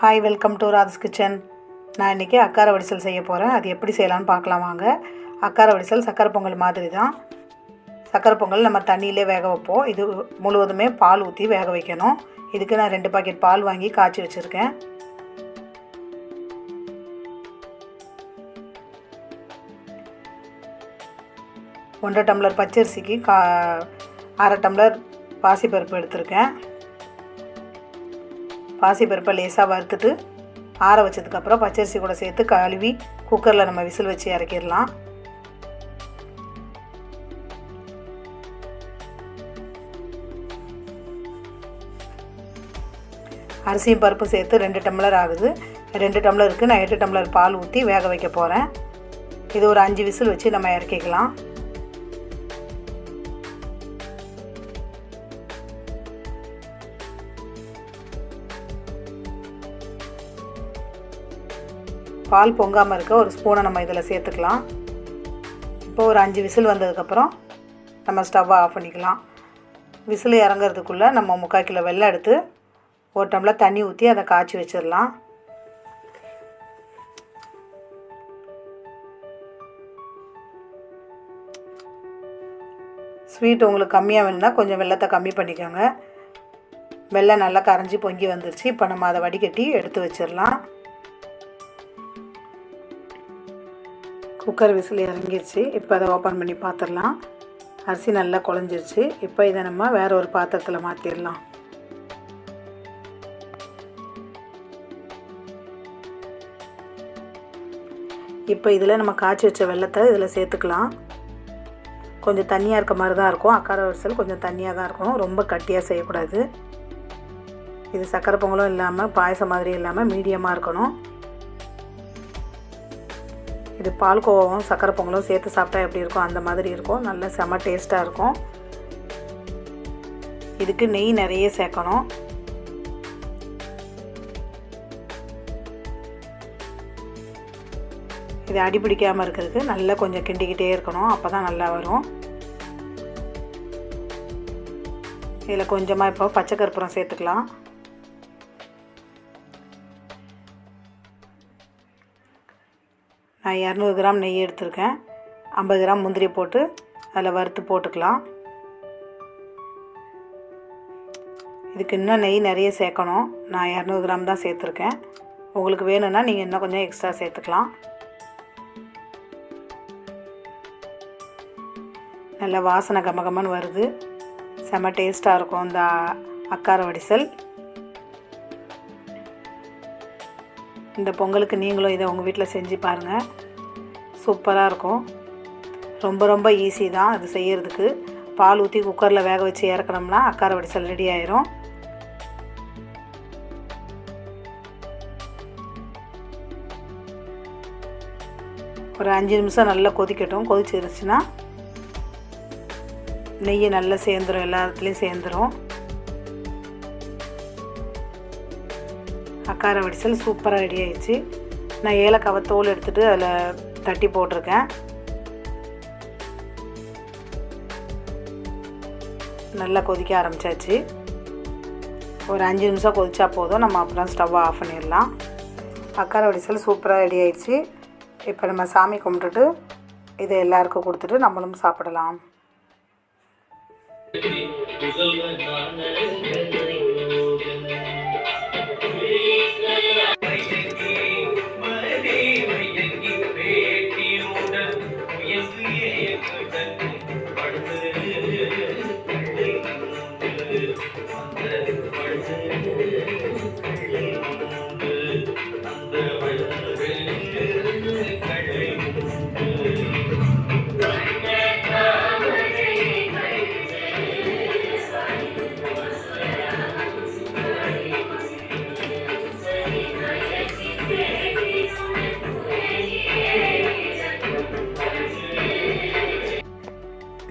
Hi welcome to Rajas kitchen நான் இன்றைக்கி அக்கார வடிசல் செய்ய போகிறேன் அது எப்படி செய்யலாம்னு பார்க்கலாம் வாங்க. அக்கார வடிசல் சக்கரை பொங்கல் மாதிரி தான் சக்கரை பொங்கல் நம்ம தண்ணியிலே வேக வைப்போம். இது முழுவதுமே பால் ஊற்றி வேக வைக்கணும். இதுக்கு நான் ரெண்டு பாக்கெட் பால் வாங்கி காய்ச்சி வச்சுருக்கேன். ஒன்றரை டம்ளர் பச்சரிசிக்கு கா அரை டம்ளர் பாசிப்பருப்பு எடுத்திருக்கேன். பாசிப்பருப்பை லேசாக வறுத்துட்டு ஆற வச்சதுக்கப்புறம் பச்சரிசி கூட சேர்த்து கழுவி குக்கரில் நம்ம விசில் வச்சு இறக்கிடலாம். அரிசியும் பருப்பு சேர்த்து ரெண்டு டம்ளர் ஆகுது. ரெண்டு டம்ளருக்கு நான் எட்டு டம்ளர் பால் ஊற்றி வேக வைக்க போகிறேன் இது ஒரு அஞ்சு விசில் வச்சு நம்ம இறக்கிக்கலாம். பால் பொங்காமல் இருக்க ஒரு ஸ்பூனை நம்ம இதில் சேர்த்துக்கலாம். இப்போ ஒரு அஞ்சு விசில் வந்ததுக்கப்புறம் நம்ம ஸ்டவ்வை ஆஃப் பண்ணிக்கலாம். விசில் இறங்குறதுக்குள்ளே நம்ம முக்கால் கிலோ வெள்ளம் எடுத்து ஒரு டம்ளர் தண்ணி ஊற்றி அதை காய்ச்சி வச்சிடலாம். ஸ்வீட் உங்களுக்கு கம்மியாக வேணும்னா கொஞ்சம் வெள்ளத்தை கம்மி பண்ணிக்கோங்க. வெள்ளம் நல்லா கரைஞ்சி பொங்கி வந்துருச்சு. இப்போ நம்ம அதை வடிகட்டி எடுத்து வச்சிடலாம். குக்கர் விசில் இறங்கிருச்சு. இப்போ அதை ஓப்பன் பண்ணி பார்த்துடலாம். அரிசி நல்லா குழஞ்சிருச்சு. இப்போ இதை நம்ம வேற ஒரு பாத்திரத்தில் மாற்றிடலாம் இப்போ இதில் நம்ம காய்ச்சி வச்ச வெள்ளத்தை இதில் சேர்த்துக்கலாம். கொஞ்சம் தண்ணியாக இருக்க மாதிரி தான் இருக்கும். அக்கார வரிசல் கொஞ்சம் தண்ணியாக தான் இருக்கும் ரொம்ப கட்டியாக செய்யக்கூடாது. இது சக்கரை பொங்கலும் இல்லாமல் பாயசம் மாதிரி இல்லாமல் மீடியமாக இருக்கணும். இது பால்கோவாவும் சக்கரை பொங்கலும் சேர்த்து சாப்பிட்டா எப்படி இருக்கும் அந்த மாதிரி இருக்கும். நல்ல செம டேஸ்ட்டாக இருக்கும். இதுக்கு நெய் நிறைய சேர்க்கணும். இது அடி பிடிக்காமல் இருக்கிறதுக்கு நல்லா கொஞ்சம் கிண்டிக்கிட்டே இருக்கணும். அப்போ தான் நல்லா வரும். இதில் கொஞ்சமாக இப்போ பச்சை கற்பூரம் சேர்த்துக்கலாம். நான் இரநூறு கிராம் நெய் எடுத்திருக்கேன். ஐம்பது கிராம் முந்திரி போட்டு அதில் வறுத்து போட்டுக்கலாம். இதுக்கு இன்னும் நெய் நிறைய சேர்க்கணும். நான் இரநூறு கிராம் தான் சேர்த்துருக்கேன். உங்களுக்கு வேணும்னா நீங்கள் இன்னும் கொஞ்சம் எக்ஸ்ட்ரா சேர்த்துக்கலாம். நல்லா வாசனை கமகமன்னு வருது. செம்ம டேஸ்ட்டாக இருக்கும் இந்த அக்கார வடிசல். இந்த பொங்கலுக்கு நீங்களும் இதை உங்கள் வீட்டில் செஞ்சு பாருங்கள் சூப்பராக இருக்கும். ரொம்ப ரொம்ப ஈஸி தான் அது செய்கிறதுக்கு பால் ஊற்றி குக்கரில் வேக வச்சு இறக்கணும்னா அக்கார வடிசல் ரெடி ஆயிரும். ஒரு அஞ்சு நிமிஷம் நல்லா கொதிக்கட்டும். கொதிச்சிருச்சுன்னா நெய் நல்லா சேர்ந்துடும் எல்லா இடத்துலையும் சேர்ந்துடும் அக்கார வடிசல் சூப்பராக ரெடி ஆயிடுச்சு. நான் ஏலக்காவை தோல் எடுத்துகிட்டு அதில் தட்டி போட்டிருக்கேன். நல்லா கொதிக்க ஆரம்பித்தாச்சு ஒரு அஞ்சு நிமிஷம் கொதிச்சா போதும். நம்ம அப்புறம் ஸ்டவ்வை ஆஃப் பண்ணிடலாம். அக்கார வடிசல் சூப்பராக ரெடி ஆயிடுச்சு. இப்போ நம்ம சாமி கும்பிட்டுட்டு இதை எல்லாருக்கும் கொடுத்துட்டு நம்மளும் சாப்பிடலாம்.